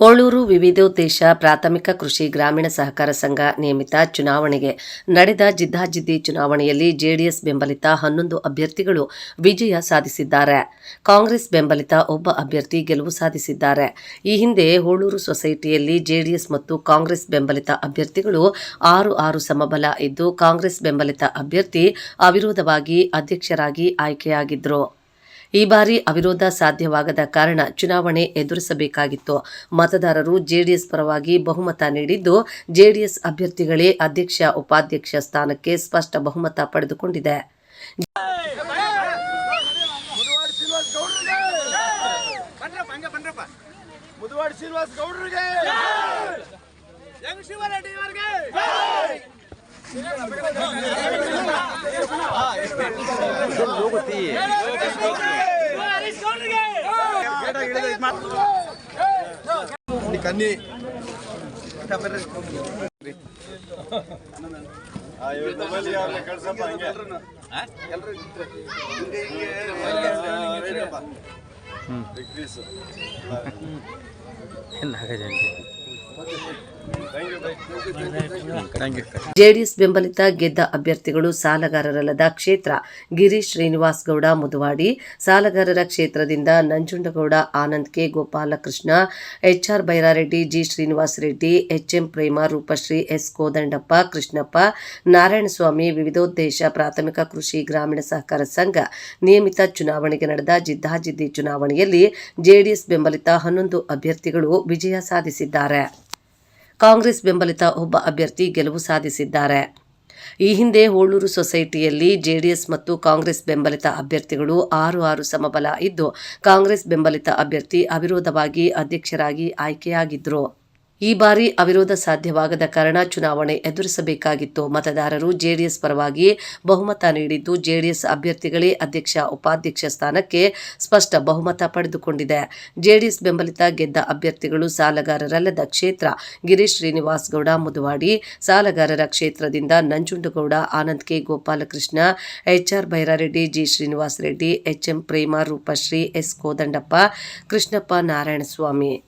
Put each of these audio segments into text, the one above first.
ಹೋಳೂರು ವಿವಿಧೋದ್ದೇಶ ಪ್ರಾಥಮಿಕ ಕೃಷಿ ಗ್ರಾಮೀಣ ಸಹಕಾರ ಸಂಘ ನಿಯಮಿತ ಚುನಾವಣೆಗೆ ನಡೆದ ಜಿದ್ದಾಜಿದ್ದಿ ಚುನಾವಣೆಯಲ್ಲಿ ಜೆಡಿಎಸ್ ಬೆಂಬಲಿತ ಹನ್ನೊಂದು ಅಭ್ಯರ್ಥಿಗಳು ವಿಜಯ ಸಾಧಿಸಿದ್ದಾರೆ. ಕಾಂಗ್ರೆಸ್ ಬೆಂಬಲಿತ ಒಬ್ಬ ಅಭ್ಯರ್ಥಿ ಗೆಲುವು ಸಾಧಿಸಿದ್ದಾರೆ. ಈ ಹಿಂದೆ ಹೋಳೂರು ಸೊಸೈಟಿಯಲ್ಲಿ ಜೆಡಿಎಸ್ ಮತ್ತು ಕಾಂಗ್ರೆಸ್ ಬೆಂಬಲಿತ ಅಭ್ಯರ್ಥಿಗಳು ಆರು ಆರು ಸಮಬಲ ಇದ್ದು ಕಾಂಗ್ರೆಸ್ ಬೆಂಬಲಿತ ಅಭ್ಯರ್ಥಿ ಅವಿರೋಧವಾಗಿ ಅಧ್ಯಕ್ಷರಾಗಿ ಆಯ್ಕೆಯಾಗಿದ್ದರು ಈ ಬಾರಿ ಅವಿರೋಧ ಸಾಧ್ಯವಾಗದ ಕಾರಣ ಚುನಾವಣೆ ಎದುರಿಸಬೇಕಾಗಿತ್ತು. ಮತದಾರರು ಜೆಡಿಎಸ್ ಪರವಾಗಿ ಬಹುಮತ ನೀಡಿದ್ದು ಜೆಡಿಎಸ್ ಅಭ್ಯರ್ಥಿಗಳೇ ಅಧ್ಯಕ್ಷ ಉಪಾಧ್ಯಕ್ಷ ಸ್ಥಾನಕ್ಕೆ ಸ್ಪಷ್ಟ ಬಹುಮತ ಪಡೆದುಕೊಂಡಿದೆ. ಮುದುವಾಡ ಶ್ರೀನಿವಾಸ್ ಗೌಡ್ರಿಗೆ ಜೆಡಿಎಸ್ ಬೆಂಬಲಿತ ಗೆದ್ದ ಅಭ್ಯರ್ಥಿಗಳು ಸಾಲಗಾರರಲ್ಲದ ಕ್ಷೇತ್ರ. ಗಿರೀಶ್ ಶ್ರೀನಿವಾಸ್ ಗೌಡ ಮುದುವಾಡಿ, ಸಾಲಗಾರರ ಕ್ಷೇತ್ರದಿಂದ Nanjundagowda, Anand K, Gopalakrishna, HR Byrareddy, G. Srinivasa Reddy, HM Prema, Roopashree, S. Kodandappa, Krishnappa, Narayanaswamy, ವಿವಿಧೋದ್ದೇಶ, ಪ್ರಾಥಮಿಕ ಕೃಷಿ, ಗ್ರಾಮೀಣ ಸಹಕಾರ ಸಂಘ, ನಿಯಮಿತ ಚುನಾವಣೆಗೆ ನಡೆದ ಜಿದ್ದಾಜಿದ್ದಿ ಚುನಾವಣೆಯಲ್ಲಿ ಜೆಡಿಎಸ್ ಬೆಂಬಲಿತ ಹನ್ನೊಂದು ಅಭ್ಯರ್ಥಿಗಳು ವಿಜಯ ಸಾಧಿಸಿದ್ದಾರೆ. ಕಾಂಗ್ರೆಸ್ ಬೆಂಬಲಿತ ಒಬ್ಬ ಅಭ್ಯರ್ಥಿ ಗೆಲುವು ಸಾಧಿಸಿದ್ದಾರೆ. ಈ ಹಿಂದೆ ಹೋಳೂರು ಸೊಸೈಟಿಯಲ್ಲಿ ಜೆಡಿಎಸ್ ಮತ್ತು ಕಾಂಗ್ರೆಸ್ ಬೆಂಬಲಿತ ಅಭ್ಯರ್ಥಿಗಳು ಆರು ಆರು ಸಮಬಲ ಇದ್ದು ಕಾಂಗ್ರೆಸ್ ಬೆಂಬಲಿತ ಅಭ್ಯರ್ಥಿ ಅವಿರೋಧವಾಗಿ ಅಧ್ಯಕ್ಷರಾಗಿ ಆಯ್ಕೆಯಾಗಿದ್ದರು ಈ ಬಾರಿ ಅವಿರೋಧ ಸಾಧ್ಯವಾಗದ ಕಾರಣ ಚುನಾವಣೆ ಎದುರಿಸಬೇಕಾಗಿತ್ತು. ಮತದಾರರು ಜೆಡಿಎಸ್ ಪರವಾಗಿ ಬಹುಮತ ನೀಡಿದ್ದು ಜೆಡಿಎಸ್ ಅಭ್ಯರ್ಥಿಗಳೇ ಅಧ್ಯಕ್ಷ, ಉಪಾಧ್ಯಕ್ಷ ಸ್ಥಾನಕ್ಕೆ ಸ್ಪಷ್ಟ ಬಹುಮತ ಪಡೆದುಕೊಂಡಿದೆ. ಜೆಡಿಎಸ್ ಬೆಂಬಲಿತ ಗೆದ್ದ ಅಭ್ಯರ್ಥಿಗಳು ಸಾಲಗಾರರಲ್ಲದ ಕ್ಷೇತ್ರ. ಗಿರೀಶ್ ಶ್ರೀನಿವಾಸ್ ಗೌಡ ಮುದುವಾಡಿ ಸಾಲಗಾರರ ಕ್ಷೇತ್ರದಿಂದ Nanjundagowda, Anand K. Gopalakrishna, HR Bhairareddy G. Srinivasa Reddy HM Prema Roopashree, S. Kodandappa, Krishnappa Narayanaswamy.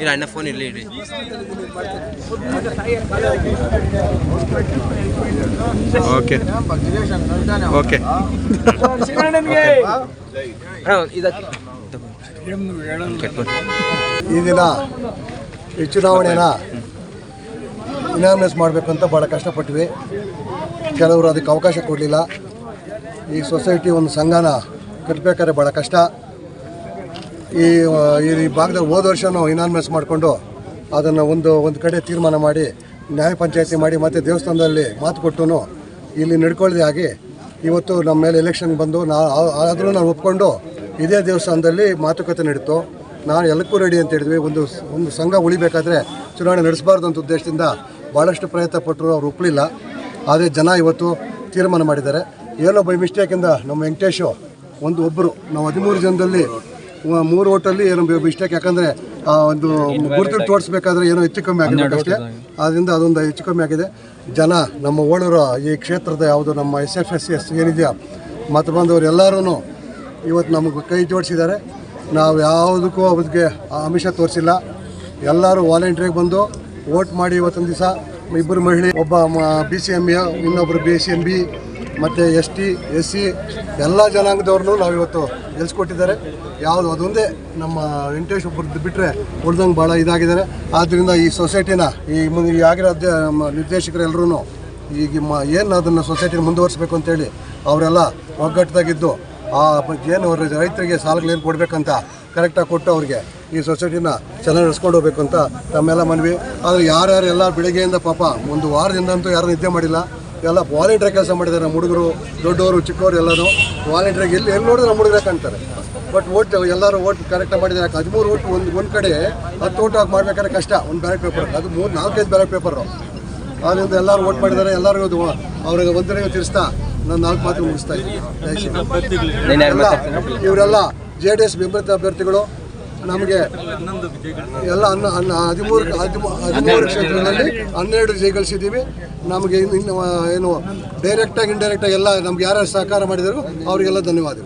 ಇಲ್ಲ ಅಣ್ಣ ಫೋನ್ ಇರಲಿ ಇಡ್ರಿ ಓಕೆ ಓಕೆ ಈ ದಿನ ಈ ಚುನಾವಣೆನ ಇನಾಮಿನೇಸ್ ಮಾಡಬೇಕು ಅಂತ ಭಾಳ ಕಷ್ಟಪಟ್ವಿ. ಕೆಲವರು ಅದಕ್ಕೆ ಅವಕಾಶ ಕೊಡಲಿಲ್ಲ. ಈ ಸೊಸೈಟಿ ಒಂದು ಸಂಘನ ಕಟ್ಟಬೇಕಾದ್ರೆ ಭಾಳ ಕಷ್ಟ. ಈ ಈ ಭಾಗದಲ್ಲಿ ಹೋದ ವರ್ಷವೂ ಇನಾನ್ಮೆಸ್ ಮಾಡಿಕೊಂಡು ಅದನ್ನು ಒಂದು ಒಂದು ಕಡೆ ತೀರ್ಮಾನ ಮಾಡಿ, ನ್ಯಾಯ ಪಂಚಾಯತಿ ಮಾಡಿ ಮತ್ತು ದೇವಸ್ಥಾನದಲ್ಲಿ ಮಾತು ಕೊಟ್ಟು ಇಲ್ಲಿ ನಡ್ಕೊಳ್ಳದೆ ಆಗಿ ಇವತ್ತು ನಮ್ಮ ಮೇಲೆ ಎಲೆಕ್ಷನ್ ಬಂದು ನಾ ಆದರೂ ನಾವು ಒಪ್ಕೊಂಡು ಇದೇ ದೇವಸ್ಥಾನದಲ್ಲಿ ಮಾತುಕತೆ ನಡೀತು. ನಾನು ಎಲ್ಲಕ್ಕೂ ರೆಡಿ ಅಂತ ಹೇಳಿದ್ವಿ. ಒಂದು ಒಂದು ಸಂಘ ಉಳಿಬೇಕಾದ್ರೆ ಚುನಾವಣೆ ನಡೆಸಬಾರ್ದು ಅಂತ ಉದ್ದೇಶದಿಂದ ಭಾಳಷ್ಟು ಪ್ರಯತ್ನ ಪಟ್ಟರು, ಅವ್ರು ಒಪ್ಪಲಿಲ್ಲ ಆದರೆ ಜನ ಇವತ್ತು ತೀರ್ಮಾನ ಮಾಡಿದ್ದಾರೆ. ಏನೋ ಬೈ ಮಿಸ್ಟೇಕಿಂದ ನಮ್ಮ ವೆಂಕಟೇಶು, ಒಂದು ಒಬ್ಬರು ನಾವು ಹದಿಮೂರು ಜನದಲ್ಲಿ ಮೂರು ಓಟಲ್ಲಿ ಏನೋ ಮಿಸ್ಟೇಕ್ ಯಾಕಂದರೆ ಒಂದು ಗುರುತು ತೋರಿಸ್ಬೇಕಾದ್ರೆ ಏನೋ ಹೆಚ್ಚು ಕಮ್ಮಿ ಆಗಿದೆ ಅಷ್ಟೇ. ಆದ್ದರಿಂದ ಅದೊಂದು ಹೆಚ್ಚು ಕಮ್ಮಿ ಆಗಿದೆ. ಜನ ನಮ್ಮ ಓಣರು ಈ ಕ್ಷೇತ್ರದ ಯಾವುದು ನಮ್ಮ ಎಸ್ ಎಫ್ ಎಸ್ ಎಸ್ ಏನಿದೆಯಾ ಮತ್ತು ಬಂದವರು ಎಲ್ಲರೂ ಇವತ್ತು ನಮಗೆ ಕೈ ಜೋಡಿಸಿದ್ದಾರೆ. ನಾವು ಯಾವುದಕ್ಕೂ ಅವ್ರಿಗೆ ಅಮಿಷ ತೋರಿಸಿಲ್ಲ. ಎಲ್ಲರೂ ವಾಲಂಟಿಯರ್ಗೆ ಬಂದು ವೋಟ್ ಮಾಡಿ ಇವತ್ತೊಂದು ದಿವಸ ಇಬ್ಬರು ಮಹಿಳೆ ಒಬ್ಬ ಬಿ ಸಿ ಎಂ ಎ ಇನ್ನೊಬ್ಬರು ಬಿ ಸಿ ಎಂ ಬಿ ಮತ್ತು ಎಸ್ ಟಿ, ಎಸ್ ಸಿ ಎಲ್ಲ ಜನಾಂಗದವ್ರನ್ನೂ ನಾವು ಇವತ್ತು ಗೆಲ್ಸ್ಕೊಟ್ಟಿದ್ದಾರೆ ಯಾವುದು, ಅದೊಂದೇ ನಮ್ಮ ವೆಂಕಟೇಶ್ ಒಬ್ಬರದ್ದು ಬಿಟ್ಟರೆ ಉಳ್ದಂಗೆ ಭಾಳ ಇದಾಗಿದ್ದಾರೆ. ಆದ್ದರಿಂದ ಈ ಸೊಸೈಟಿನ, ಈ ಮುಂದೆ ಆಗಿರೋ ನಮ್ಮ ನಿರ್ದೇಶಕರೆಲ್ಲರೂ ಈಗ ಮ, ಏನು ಅದನ್ನು ಸೊಸೈಟಿನ ಮುಂದುವರಿಸ್ಬೇಕು ಅಂತೇಳಿ ಅವರೆಲ್ಲ ಒಗ್ಗಟ್ಟದಾಗಿದ್ದು ಆ ಏನು ಅವ್ರ ರೈತರಿಗೆ ಸಾಲಗಳೇನು ಕೊಡಬೇಕಂತ ಕರೆಕ್ಟಾಗಿ ಕೊಟ್ಟು ಅವ್ರಿಗೆ ಈ ಸೊಸೈಟಿನ ಚೆನ್ನಾಗಿ ನಡೆಸ್ಕೊಂಡು ಹೋಗ್ಬೇಕು ಅಂತ ತಮ್ಮೆಲ್ಲ ಮನವಿ. ಆದರೆ ಯಾರ್ಯಾರು ಎಲ್ಲ ಬೆಳಿಗ್ಗೆಯಿಂದ ಪಾಪ, ಒಂದು ವಾರದಿಂದ ಅಂತೂ ಯಾರು ನಿದ್ದೆ ಮಾಡಿಲ್ಲ. ಎಲ್ಲ ವಾಲಂಟಿಯರ್ ಕೆಲಸ ಮಾಡಿದ್ದಾರೆ ನಮ್ಮ ಹುಡುಗರು ದೊಡ್ಡವರು ಚಿಕ್ಕವರು ಎಲ್ಲರೂ. ವಾಲಂಟಿಯರ್ಗೆ ಎಲ್ಲಿ ಎಲ್ಲಿ ನೋಡಿದ್ರೆ ನಮ್ಮ ಹುಡುಗರೇ ಕಾಣ್ತಾರೆ. ಬಟ್ ಓಟ್ ಎಲ್ಲರೂ ಓಟ್ ಕರೆಕ್ಟಾಗಿ ಮಾಡಿದ್ದಾರೆ. ಹದಿಮೂರು ಓಟ್ ಒಂದು ಒಂದು ಕಡೆ ಹತ್ತು ಓಟ್ ಹಾಕಿ ಮಾಡ್ಬೇಕಾದ್ರೆ ಕಷ್ಟ. ಒಂದು ಬ್ಯಾಲೆಟ್ ಪೇಪರ್ ಅದು ಮೂರು ನಾಲ್ಕೈದು ಬ್ಯಾಲೆಟ್ ಪೇಪರು ಆದ್ದರಿಂದ ಎಲ್ಲರೂ ಓಟ್ ಮಾಡಿದ್ದಾರೆ. ಎಲ್ಲರಿಗೂ ಅದು ಅವ್ರಿಗೆ ಒಂದನೇ ತಿರ್ಸ್ತಾ ನಾನು ನಾಲ್ಕು ಮಾತು ಮುಗಿಸ್ತಾ ಇದ್ದೀನಿ. ಇವರೆಲ್ಲ ಜೆ ಡಿ ಎಸ್ ಬೆಂಬಲಿತ ಅಭ್ಯರ್ಥಿಗಳು. ನಮಗೆ ಎಲ್ಲ ಅನ್ನ ಅನ್ನ ಹದಿಮೂರು ಹದಿಮೂ ಹದಿಮೂರು ಕ್ಷೇತ್ರದಲ್ಲಿ ಹನ್ನೆರಡು ಜಯ ಗಳಿಸಿದ್ದೀವಿ ನಮಗೆ ಇನ್ನು ಇನ್ನು ಏನು ಡೈರೆಕ್ಟಾಗಿ ಇಂಡೈರೆಕ್ಟಾಗಿ ಎಲ್ಲ ನಮ್ಗೆ ಯಾರ್ಯಾರು ಸಹಕಾರ ಮಾಡಿದರು ಅವರಿಗೆಲ್ಲ ಧನ್ಯವಾದಗಳು.